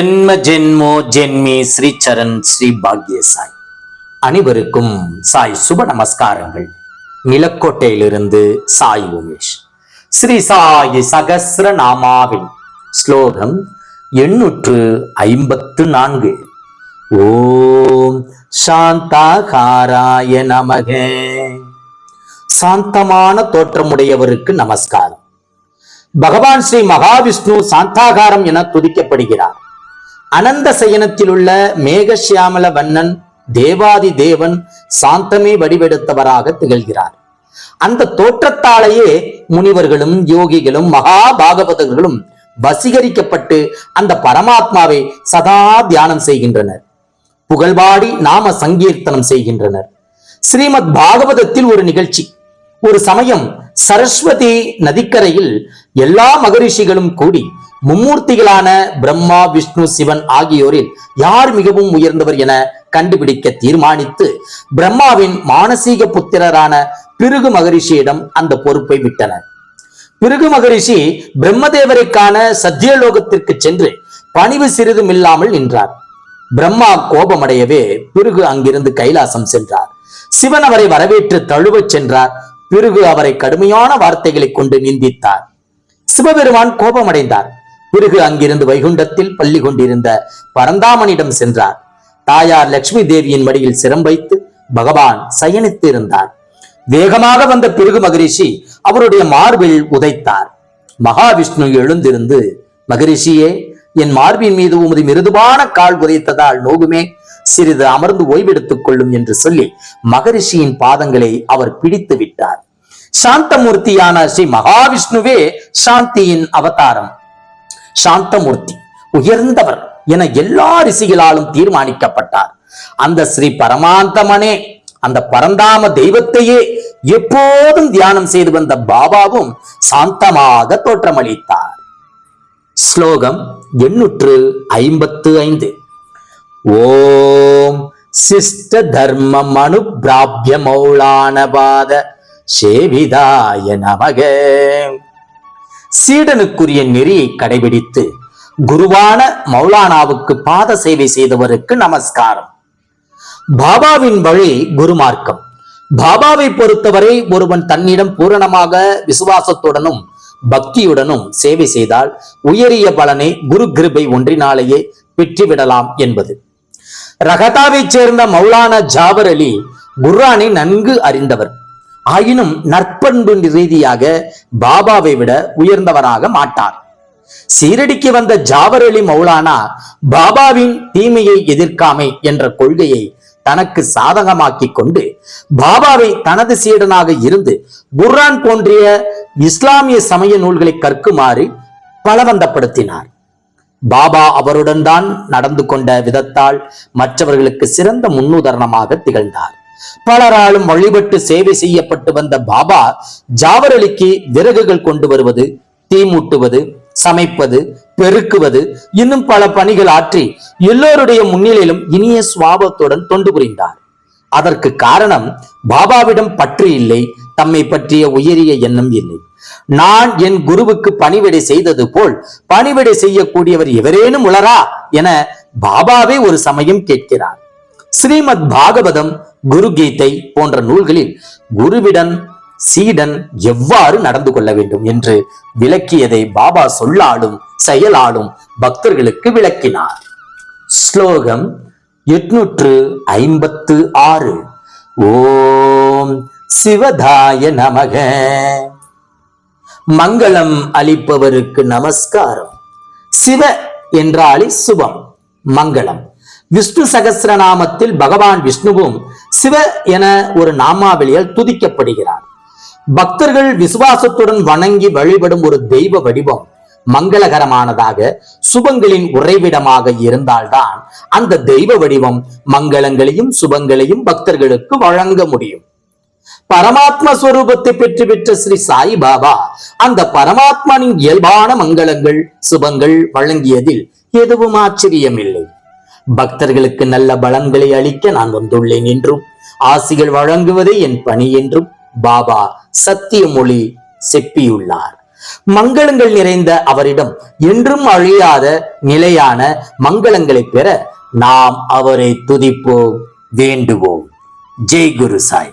ஜென்ம ஜென்மோ ஜென்மி ஸ்ரீ சரண் ஸ்ரீ பாக்ய சாய் அனைவருக்கும் சாய் சுப நமஸ்காரங்கள். நிலக்கோட்டையிலிருந்து சாய் உமேஷ். ஸ்ரீ சாய் சகசிர நாமாவின் ஸ்லோகம் எண்ணூற்று ஐம்பத்து நான்கு. ஓம் சாந்தாகாராய நமக. சாந்தமான தோற்றமுடையவருக்கு நமஸ்காரம். பகவான் ஸ்ரீ மகாவிஷ்ணு சாந்தாகாரம் என துதிக்கப்படுகிறார். அனந்த சயனத்தில் உள்ள மேகசியாமல வண்ணன் தேவாதி தேவன் சாந்தமே வடிவெடுத்தவராக திகழ்கிறார். அந்த தோற்றத்தாலேயே முனிவர்களும் யோகிகளும் மகா பாகவதர்களும் வசீகரிக்கப்பட்டு அந்த பரமாத்மாவை சதா தியானம் செய்கின்றனர். புகழ்பாடி நாம சங்கீர்த்தனம் செய்கின்றனர். ஸ்ரீமத் பாகவதத்தில் ஒரு நிகழ்ச்சி. ஒரு சமயம் சரஸ்வதி நதிக்கரையில் எல்லா மகரிஷிகளும் கூடி மும்மூர்த்திகளான பிரம்மா விஷ்ணு சிவன் ஆகியோரில் யார் மிகவும் உயர்ந்தவர் என கண்டுபிடிக்க தீர்மானித்து பிரம்மாவின் மானசீக புத்திரரான பிருகு மகரிஷியிடம் அந்த பொறுப்பை விட்டனர். பிருகு மகரிஷி பிரம்மதேவரை காண சத்தியலோகத்திற்கு சென்று பணிவு சிறிதும் இல்லாமல் நின்றார். பிரம்மா கோபமடையவே பிருகு அங்கிருந்து கைலாசம் சென்றார். சிவன் அவரை வரவேற்று தழுவச் சென்றார். பிறகு அவரை கடுமையான வார்த்தைகளை கொண்டு நிந்தித்தார். சிவபெருமான் கோபமடைந்தார். பிறகு அங்கிருந்து வைகுண்டத்தில் பள்ளி கொண்டிருந்த பரந்தாமனிடம் சென்றார். தாயார் லட்சுமி தேவியின் மடியில் சிரம் வைத்து பகவான் சயனித்து இருந்தார் வேகமாக வந்த பிருகு மகரிஷி அவருடைய மார்பில் உதைத்தார். மகாவிஷ்ணு எழுந்திருந்து மகரிஷியே என் மார்பின் மீது உமது மிருதுவான கால் உதைத்ததால் நோகுமே சிறிது அமர்ந்து ஓய்வெடுத்துக் கொள்ளும் என்று சொல்லி மகரிஷியின் பாதங்களை அவர் பிடித்து விட்டார். சாந்தமூர்த்தியான ஸ்ரீ மகாவிஷ்ணுவே சாந்தியின் அவதாரம். சாந்தமூர்த்தி உயர்ந்தவர் என எல்லா ரிஷிகளாலும் தீர்மானிக்கப்பட்டார். அந்த ஸ்ரீ பரமாந்தமனே அந்த பரந்தாம தெய்வத்தையே எப்போதும் தியானம் செய்து வந்த பாபாவும் சாந்தமாக தோற்றமளித்தார். ஸ்லோகம் எண்ணூற்று ஐம்பத்து ஐந்து. ஓம் சிஷ்ட தர்ம மனு பிராபிய மௌளானபாத சேவிதாய நமக. சீடனுக்குரிய நெறியை கடைபிடித்து குருவான மௌலானாவுக்கு பாத சேவை செய்தவருக்கு நமஸ்காரம். பாபாவின் வழி குருமார்க்கம். பாபாவை பொறுத்தவரை ஒருவன் தன்னிடம் பூரணமாக விசுவாசத்துடனும் பக்தியுடனும் சேவை செய்தால் உயரிய பலனை குரு கிருபை ஒன்றினாலேயே பெற்றுவிடலாம் என்பது. ரகதாவைச் சேர்ந்த மௌலானா ஜாபர் அலி குர்ஆனை நன்கு அறிந்தவர். ஆயினும் நற்பண்பு ரீதியாக பாபாவை விட உயர்ந்தவராக மாட்டார். சீரடிக்கு வந்த ஜாபர் அலி மௌலானா பாபாவின் தீமையை எதிர்க்காமை என்ற கொள்கையை தனக்கு சாதகமாக்கி கொண்டு பாபாவை தனது சீடனாக இருந்து குர்ஆன் போன்றிய இஸ்லாமிய சமய நூல்களை கற்குமாறு பலவந்தப்படுத்தினார். பாபா அவருடன் தான் நடந்து கொண்ட விதத்தால் மற்றவர்களுக்கு சிறந்த முன்னுதாரணமாக திகழ்ந்தார். பலராலும் வழிபட்டு சேவை செய்யப்பட்டு வந்த பாபா ஜாவரலிக்கு விறகுகள் கொண்டு வருவது தீ மூட்டுவது சமைப்பது பெருக்குவது இன்னும் பல பணிகள் ஆற்றி எல்லோருடைய முன்னிலையிலும் இனிய சுவாபத்துடன் தொண்டு புரிந்தார். அதற்கு காரணம் பாபாவிடம் பற்று இல்லை தம்மை பற்றிய உயரிய எண்ணம் இல்லை. நான் என் குருவுக்கு பணிவிடை செய்தது போல் பணிவிடை செய்யக்கூடியவர் எவரேனும் உளரா என பாபாவே ஒரு சமயம் கேட்கிறார். ஸ்ரீமத் பாகவதம் குரு கீதை போன்ற நூல்களில் குருவிடன் சீடன் எவ்வாறு நடந்து கொள்ள வேண்டும் என்று விளக்கியதை பாபா சொல்லாலும் செயலாலும் பக்தர்களுக்கு விளக்கினார். ஸ்லோகம் எட்நூற்று ஐம்பத்து ஆறு. ஓம் சிவதாய நமக. மங்களம் அளிப்பவருக்கு நமஸ்காரம். சிவ என்றாலே சுபம் மங்களம். விஷ்ணு சகசிரநாமத்தில் பகவான் விஷ்ணுவும் சிவ என ஒரு நாமாவளியால் துதிக்கப்படுகிறார். பக்தர்கள் விசுவாசத்துடன் வணங்கி வழிபடும் ஒரு தெய்வ வடிவம் மங்களகரமானதாக சுபங்களின் உறைவிடமாக இருந்தால்தான் அந்த தெய்வ வடிவம் மங்களங்களையும் சுபங்களையும் பக்தர்களுக்கு வழங்க முடியும். பரமாத்ம ஸ்வரூபத்தை பெற்று பெற்ற ஸ்ரீ சாய் பாபா அந்த பரமாத்மாவின் இயல்பான மங்களங்கள் சுபங்கள் வழங்கியதில் எதுவும் ஆச்சரியமில்லை. பக்தர்களுக்கு நல்ல பலன்களை அளிக்க நான் வந்துள்ளேன் என்றும் ஆசிகள் வழங்குவதே என் பணி என்றும் பாபா சத்திய மொழி செப்பியுள்ளார். மங்களங்கள் நிறைந்த அவரிடம் என்றும் அழியாத நிலையான மங்களங்களை பெற நாம் அவரை துதிப்போம் வேண்டுவோம். ஜெய் குரு சாய்.